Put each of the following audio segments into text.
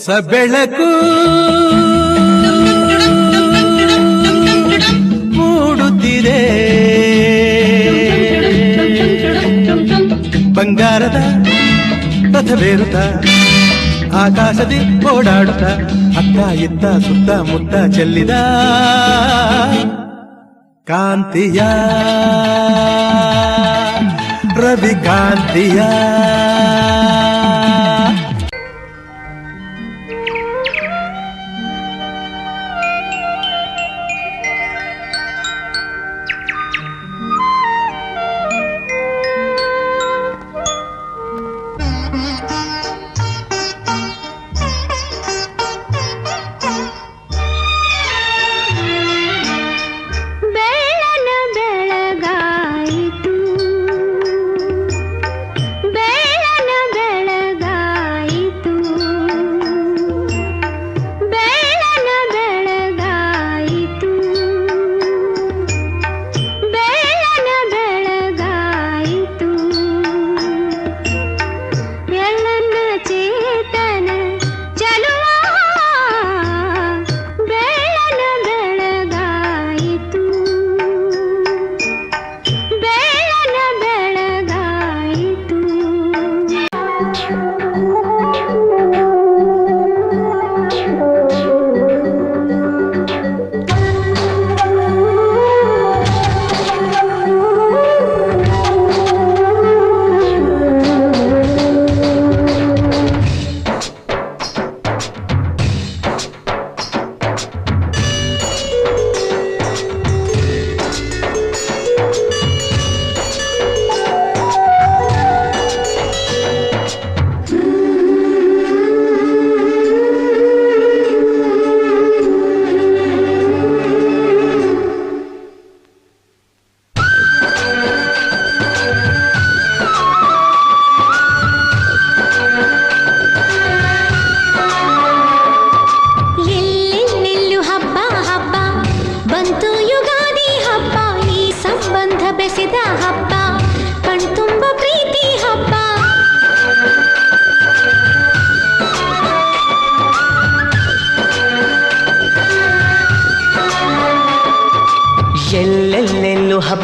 ಹೊಸ ಬೆಳಕು. ಮೂಡುತ್ತಿದೆ. ಬಂಗಾರದ ರಥವೇರುತ್ತ ಆಕಾಶದಿ ಓಡಾಡುತ್ತ ಅಕ್ಕ ಇತ್ತ ಸುತ್ತ ಮುತ್ತ ಚೆಲ್ಲಿದ ಕಾಂತಿಯ ರವಿ ಕಾಂತಿಯಾ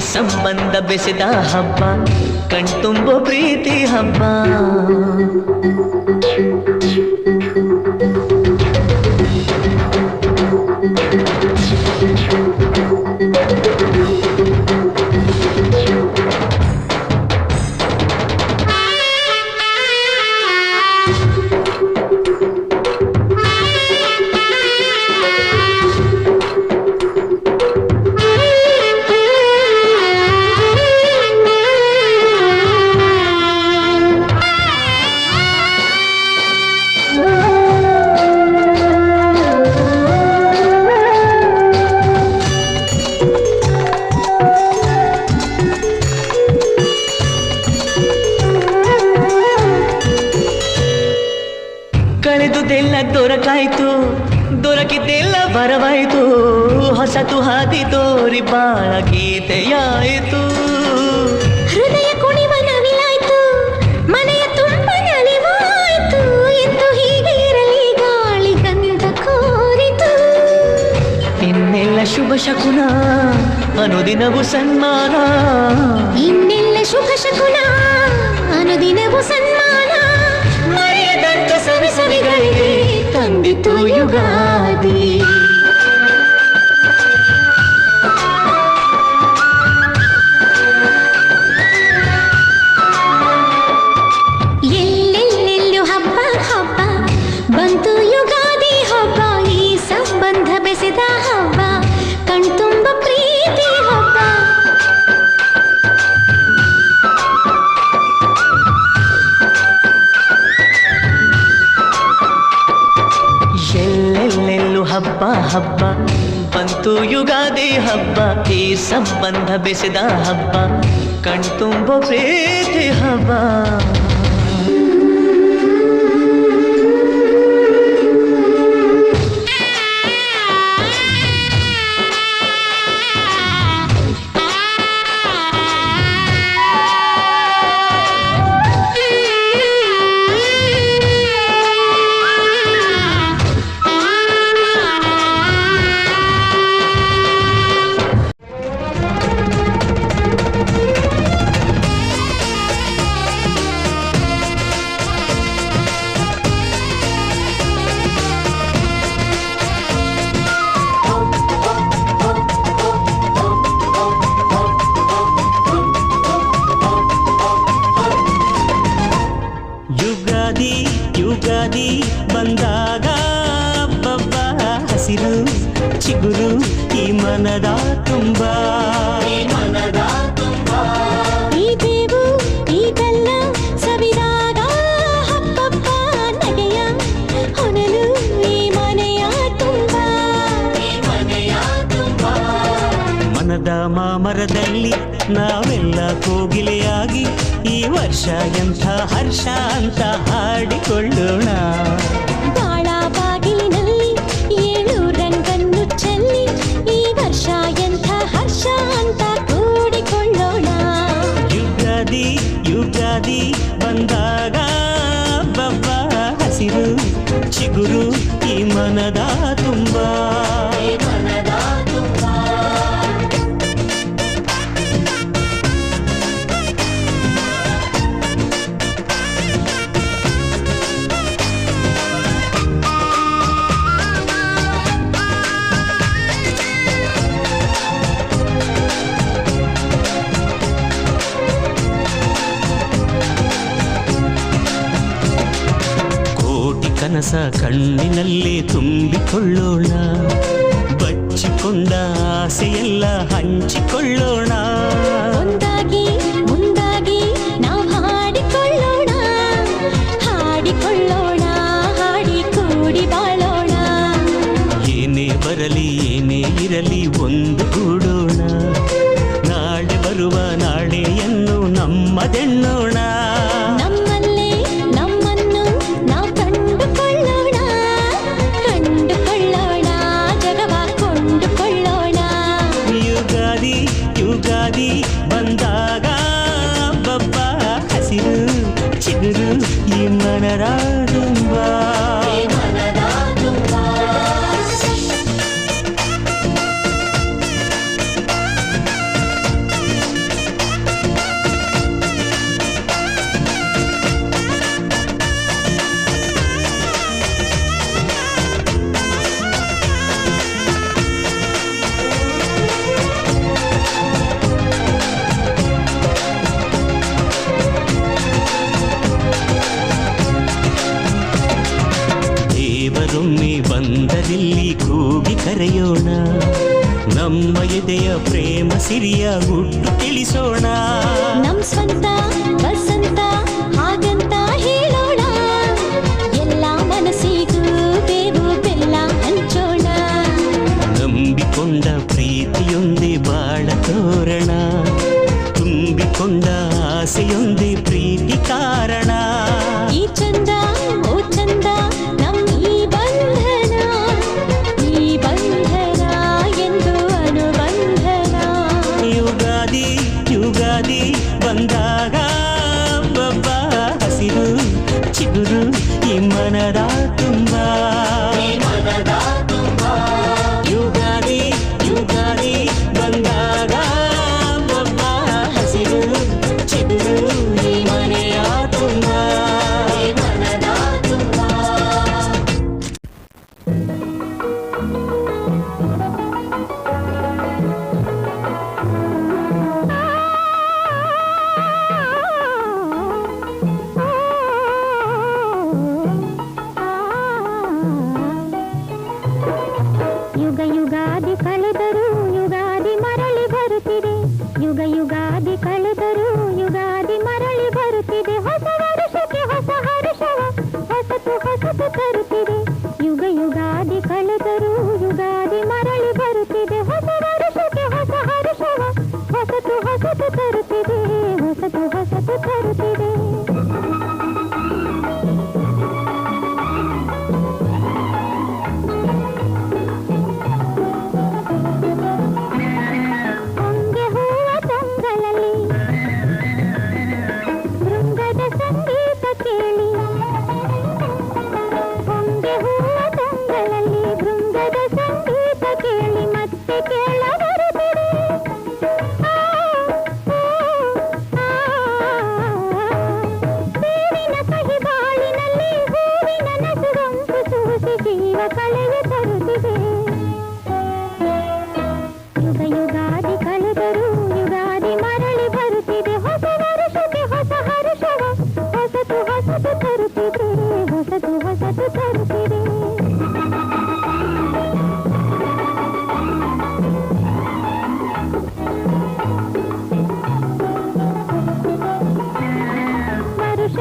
ಸಂಬಂಧ ಬೆಸೆದ ಹಬ್ಬ ಕಣ್ತುಂಬೋ ಪ್ರೀತಿ ಹಬ್ಬ. ಬರವಾಯಿತು ಹೊಸತು ಹಾದಿ ತೋರಿ ಬಾಳ ಗೀತೆಯಾಯಿತು ಹೃದಯ ಕುಣಿವ ನವಿಲಾಯ್ತು ಮನೆಯ ತುಂಬ ನಲಿವಾಯ್ತು ಎಂದು ಹೀಗೆ ಇರಲಿ ಗಾಳಿ ಗಂಧ ಕೋರಿತು ಇನ್ನೆಲ್ಲ ಶುಭ ಶಕುನ ಅನುದಿನವು ಸನ್ಮಾನ ಇನ್ನೆಲ್ಲ ಶುಭ ಶಕುನ ಅನುದಿನವು ಸನ್ಮಾನ ಮರೆಯದಂತ ಸವಿ ಸವಿಗಳಿಗೆ ತಂದಿತು ಯುಗಾದಿ ಯುಗಾದಿ ಹಬ್ಬ ಈ ಸಂಬಂಧ ಬೆಸೆದ ಹಬ್ಬ ಕಣ್ತುಂಬ ಪ್ರೀತಿ ಹಬ್ಬ ಈ ಮನದ ತುಂಬ. ಈ ಬೇವು ಈ ಬೆಲ್ಲ ಸವಿದಾಗ ಹಬ್ಬಬ್ಬ ನಗೆಯ ಹೊನಲು ಈ ಮನೆಯ ತುಂಬ. ಮನದ ಮಾಮರದಲ್ಲಿ ನಾವೆಲ್ಲ ಕೋಗಿಲೆಯಾಗಿ ಈ ವರ್ಷ ಎಂಥ ಹರ್ಷ ಅಂತ ಹಾಡಿಕೊಳ್ಳೋಣ. ಪ್ರೇಮ ಹುಟ್ಟು ತಿಳಿಸೋಣ. ನಮ್ ಸ್ವಂತ ವಸಂತ ಹಾಗಂತ ಹೇಳೋಣ. ಎಲ್ಲ ಮನಸ್ಸಿಗೂ ಬೇವು ಬೆಲ್ಲ ಹಂಚೋಣ. ನಂಬಿಕೊಂಡ ಪ್ರೀತಿಯೊಂದೇ ಬಾಳ ತೋರಣ. ತುಂಬಿಕೊಂಡ ಆಸೆಯೊಂದೇ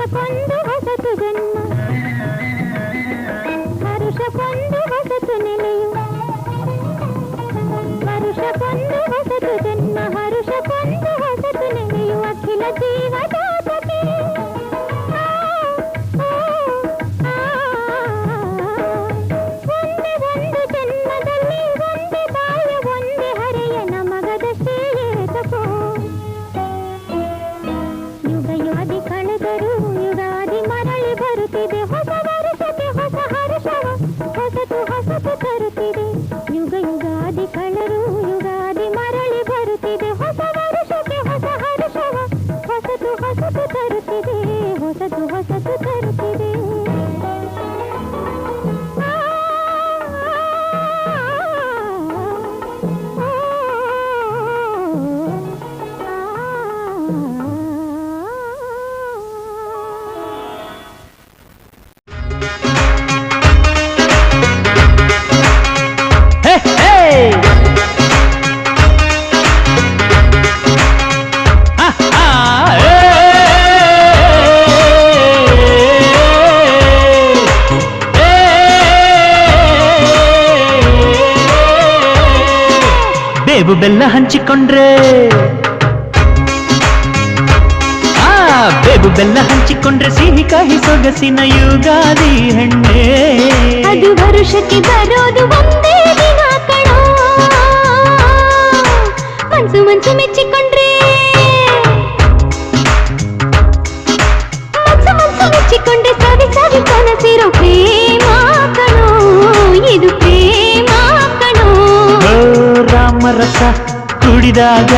ವರುಷಕ್ಕೊಂದು ಹೊಸತು ಜನ್ಮ ಹರುಷಕ್ಕೊಂದು ಹೊಸತು ನೆಲೆಯು ವರುಷಕ್ಕೊಂದು ಹೊಸತು ಹೊಸ ಹಂಚಿಕೊಂಡ್ರೆ ಆ ಬೇವು ಬೆಲ್ಲ ಹಂಚಿಕೊಂಡ್ರೆ ಸಿಹಿ ಕಹಿ ಸೊಗಸಿನ ಯುಗಾದಿ ಹೆಣ್ಣೆ ಅದು ವರುಷಕ್ಕೆ ಬರೋದು ಒಂದೇ ದಿನ ಕಣೋ ಮನ್ಸು ಮನ್ಸು ಮೆಚ್ಚಿಕೊಂಡ್ರೆ ಮನ್ಸು ಮನ್ಸು ಮೆಚ್ಚಿಕೊಂಡ್ರೆ ಸವಿ ಸವಿ ಕನಸಿರೋ ಪ್ರೇಮ ಕಣೋ ಇದು ಪ್ರೇಮ ಕಣೋ ಓ ರಾಮರಸ ಕುಡಿದಾಗ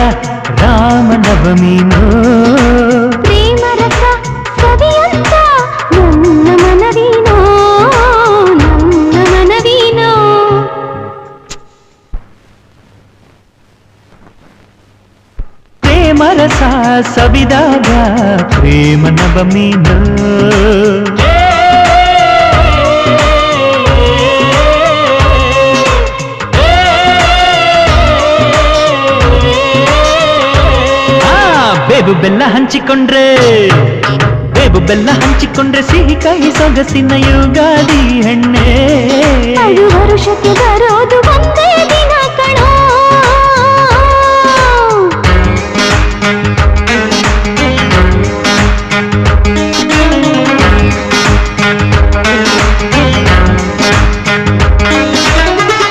ರಾಮನವಮೀನೋ ಪ್ರೇಮ ರಸ ಸವಿಯಂತ ನನ್ನ ಮನವೀನೋ ನನ್ನ ಮನವೀನೋ ಪ್ರೇಮ ರಸ ಸವಿದಾಗ ಪ್ರೇಮ ನವಮೀನೋ ಬೇವು ಬೆಲ್ಲ ಹಂಚಿಕೊಂಡ್ರೆ. ಬೇವು ಬೆಲ್ಲ ಹಂಚಿಕೊಂಡ್ರೆ ಸಿಹಿ ಕಹಿ ಸೊಗಸಿನ ಯುಗಾದಿ ಹೆಣ್ಣೆ. ವರುಷಕ್ಕೆ ಬರೋದು ಒಂದೇ ದಿನ ಕಣೋ.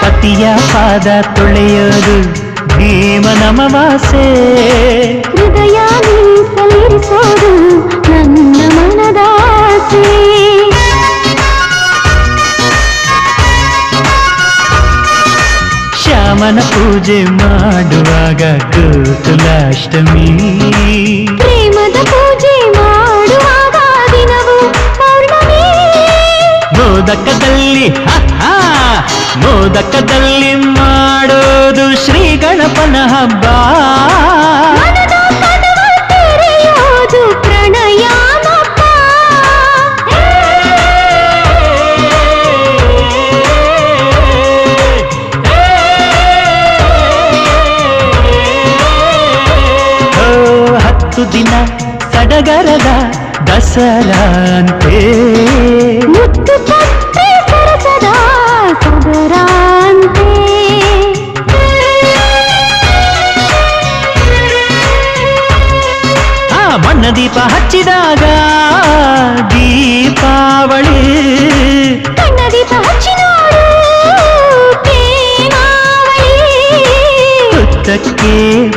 ಪತಿಯ ಪಾದ ತೊಳೆಯೋದು ಭೀಮನ ಅಮಾವಾಸ್ಯೆ. ಹೃದಯ ಮೀಸಲಿರಿಸೋದು ನನ್ನ ಮನದಾಸೆ ಶ್ಯಾಮನ ಪೂಜೆ ಮಾಡುವಾಗ ಗೋಕುಲಾಷ್ಟಮಿ ಪ್ರೇಮದ ಪೂಜೆ ಮಾಡುವಾಗ ದಿನವು ಪೌರ್ಣಮಿ ಮೋದಕದಲ್ಲಿ ಹ, ಹ, ಮೋದಕದಲ್ಲಿ ಮಾಡೋದು ಶ್ರೀ ಗಣಪನ ಹಬ್ಬ ಸಡಗರದ ದಸರಾ ಅಂತೆ ಮುತ್ತು ಕೊಟ್ಟೆ ಸರಸದ ಸದರಾಂತೆ ಆ ಬಣ್ಣ ದೀಪ ಹಚ್ಚಿದಾಗ ದೀಪಾವಳಿ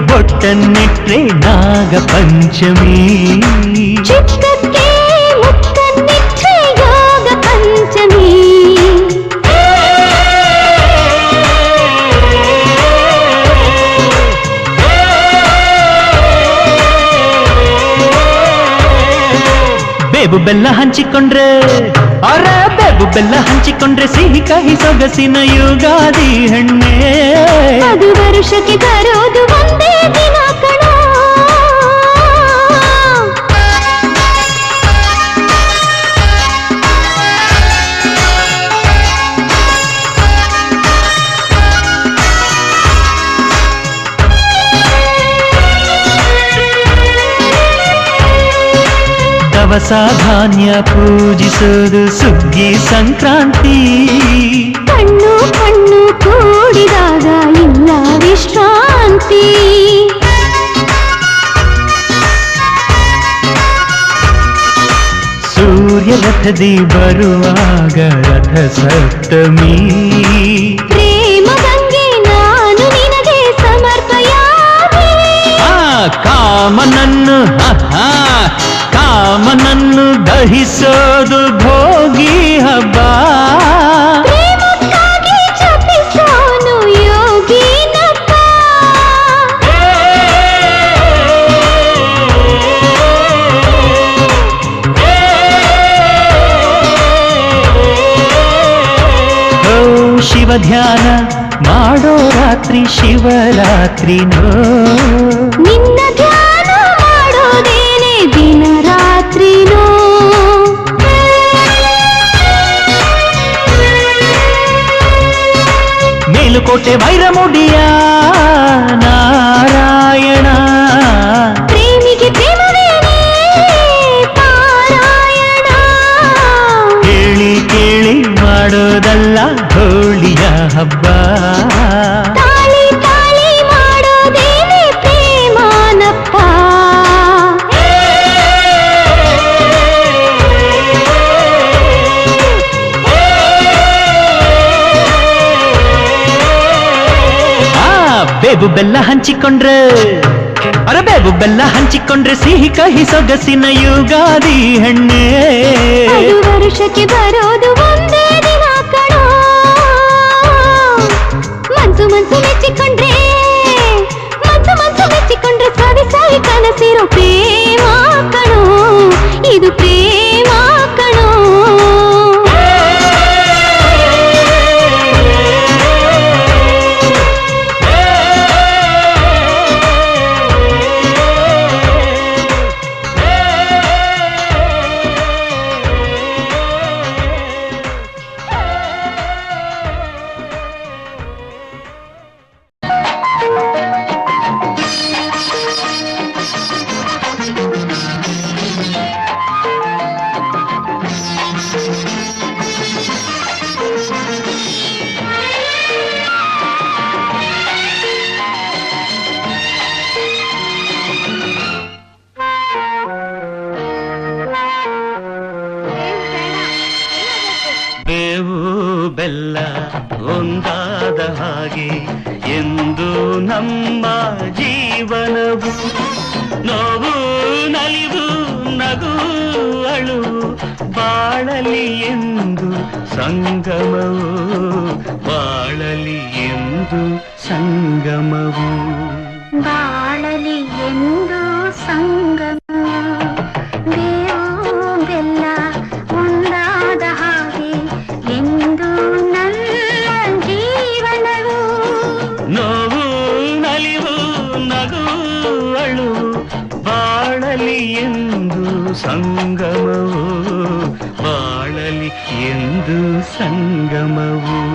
బొట్టన్నెట్రే నాగపంచమి. చిత్త ಬೇಬು ಬೆಲ್ಲ ಹಂಚಿಕೊಂಡ್ರೆ. ಅರ, ಬೇಬು ಬೆಲ್ಲ ಹಂಚಿಕೊಂಡ್ರೆ ಸಿಹಿ ಕಹಿ ಸೊಗಸಿನ ಯುಗಾದಿ ಹೆಣ್ಣೆ. ಅದು ವರುಷಕ್ಕೆ ಬರೋದು ಒಂದೇ ದಿನ. ಕಣ ದವಸ ಧಾನ್ಯ ಪೂಜಿಸೋದು ಸುಗ್ಗಿ ಸಂಕ್ರಾಂತಿ ಕಣ್ಣು ಕಣ್ಣು ಕೂಡಿದಾಗ ಇಲ್ಲ ವಿಶ್ರಾಂತಿ ಸೂರ್ಯ ರಥದಿ ಬರುವಾಗ ರಥ ಸಪ್ತಮಿ ಕಾಮನನ್ನು ಕಾಮನನ್ನು ದಹಿಸೋದು ಭೋಗಿ ಹಬ್ಬ. ಶಿವ ಧ್ಯಾನ ಮಾಡೋ ರಾತ್ರಿ ಶಿವರಾತ್ರಿನೋ. ಮೇಲುಕೋಟೆ ವೈರಮುಡಿಯ ನಾರಾಯಣ ಪ್ರೇಮಿಗೆ ಪ್ರೇಮವೇನೆ ಪಾರಾಯಣ ಕೇಳಿ ಕೇಳಿ ಮಾಡೋದಲ್ಲ ಹೋಳಿಯ ಹಬ್ಬ ಬೇಬು ಬೆಲ್ಲ ಹಂಚಿಕೊಂಡ್ರೆ. ಅರ ಬೇಬು ಬೆಲ್ಲ ಹಂಚಿಕೊಂಡ್ರೆ ಸಿಹಿ ಕಹಿ ಸೊಗಸಿನ ಯುಗಾದಿ ಹೆಣ್ಣೆ. ಸಂಗಮವು ಬಾಳಲಿ ಎಂದು ಸಂಗಮವು. ಬಾಳಲಿ ಎಂದು ಸಂಗಮ. ಬೇವು ಬೆಲ್ಲ ಒಂದಾದ ಹಾಗೆ ಎಂದು ನನ್ನ ಜೀವನವು. ನೋವು ನಲಿವು ನಗು ಅಳು ಬಾಳಲಿ ಎಂದು ಸಂಗಮವು సంగమవు.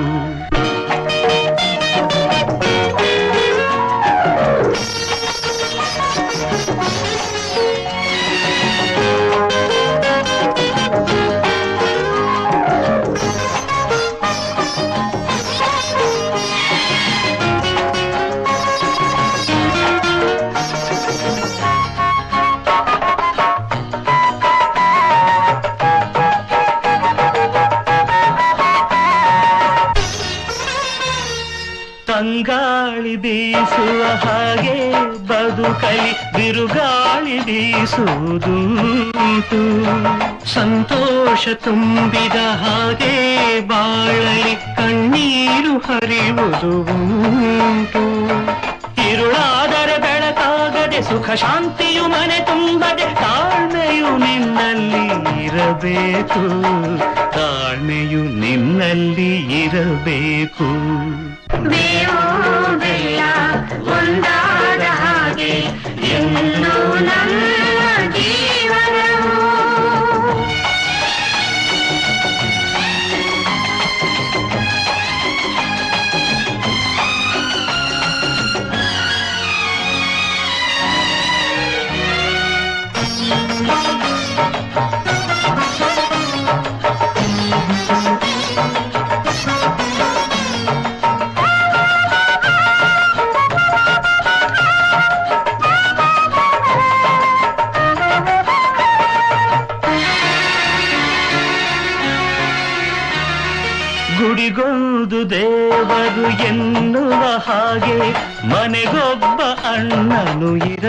ಸಂಗಮವು ಹಾಗೆ ಬದುಕಲಿ ಬಿರುಗಾಳಿ ಬೀಸುವುದುಂಟು. ಸಂತೋಷ ತುಂಬಿದ ಹಾಗೆ ಬಾಳಲಿ ಕಣ್ಣೀರು ಹರಿಯುವುದು ಉಂಟು ಇರುಳಾದರೆ ಬೆಳಕಾಗದೆ, ಸುಖ ಶಾಂತಿಯು ಮನೆ ತುಂಬದೆ, ತಾಳ್ಮೆಯು ನಿನ್ನಲ್ಲಿ ಇರಬೇಕು. ತಾಳ್ಮೆಯು ನಿನ್ನಲ್ಲಿ ಇರಬೇಕು. ಬೇವು ಬೆಲ್ಲ ಒಂದಾದ ಹಾಗೆ ಎಲ್ಲೂ ನನ್ನ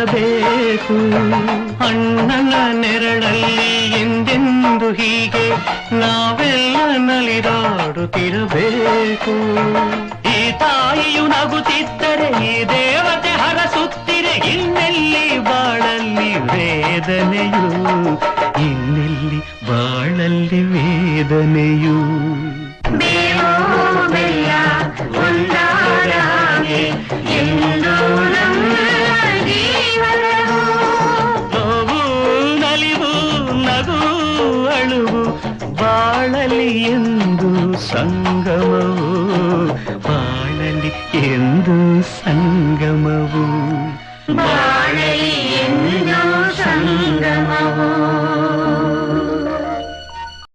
ಇರಬೇಕು ಅಣ್ಣನ ನೆರಳಲ್ಲಿ ಎಂದೆಂದು ಹೀಗೆ ನಾವೆಲ್ಲ ನಲಿದಾಡುತ್ತಿರಬೇಕು. ಈ ತಾಯಿಯು ನಗುತ್ತಿದ್ದರೆ, ಈ ದೇವತೆ ಹರಸುತ್ತಿರೆ, ಇನ್ನೆಲ್ಲಿ ಬಾಳಲ್ಲಿ ವೇದನೆಯು, ಇನ್ನೆಲ್ಲಿ ಬಾಳಲ್ಲಿ ವೇದನೆಯು. ಬೆಲ್ಲ ಬಾಳಲಿ ಎಂದು ಸಂಗಮವು ಬಾಳಲಿ ಎಂದು ಸಂಗಮವು ಬಾಳಲಿ ಎಂದು ಸಂಗಮವು